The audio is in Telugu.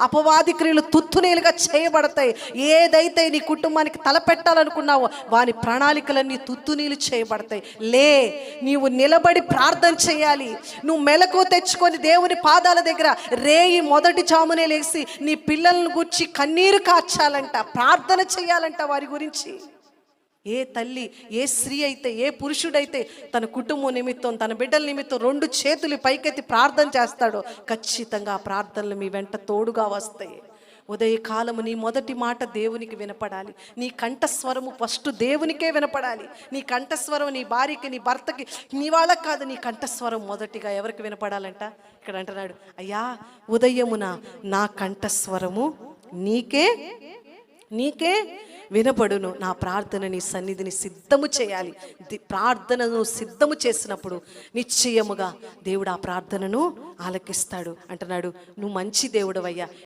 అపవాది క్రియలు తుత్తునీలుగా చేయబడతాయి. ఏదైతే నీ కుటుంబానికి తలపెట్టాలనుకున్నావో వాని ప్రణాళికలన్నీ తుత్తునీలు చేయబడతాయి. లే నీవు నిలబడి ప్రార్థన చేయాలి. నువ్వు మెలకు తెచ్చుకొని దేవుని పాదాల దగ్గర రేయి మొదటి జామునే లేసి నీ పిల్లలను గుర్చి కన్నీరు కార్చాలంట ప్రార్థన చేయాలంట వారి గురించి. ఏ తల్లి ఏ స్త్రీ అయితే ఏ పురుషుడైతే తన కుటుంబం నిమిత్తం తన బిడ్డల నిమిత్తం రెండు చేతులు పైకెత్తి ప్రార్థన చేస్తాడో ఖచ్చితంగా ఆ ప్రార్థనలు మీ వెంట తోడుగా వస్తాయి. ఉదయకాలము నీ మొదటి మాట దేవునికి వినపడాలి. నీ కంఠస్వరము ఫస్ట్ దేవునికే వినపడాలి. నీ కంఠస్వరం నీ భార్యకి నీ భర్తకి నీ వాళ్ళకి కాదు నీ కంఠస్వరం మొదటిగా ఎవరికి వినపడాలంట? ఇక్కడ అంటున్నాడు అయ్యా ఉదయమున నా కంఠస్వరము నీకే నీకే వినపడును. నా ప్రార్థన నీ సన్నిధిని సిద్ధము చేయాలి. ప్రార్థనను సిద్ధము చేసినప్పుడు నిశ్చయముగా దేవుడు ఆ ప్రార్థనను ఆలకిస్తాడు. అంటున్నాడు నువ్వు మంచి దేవుడవయ్యా.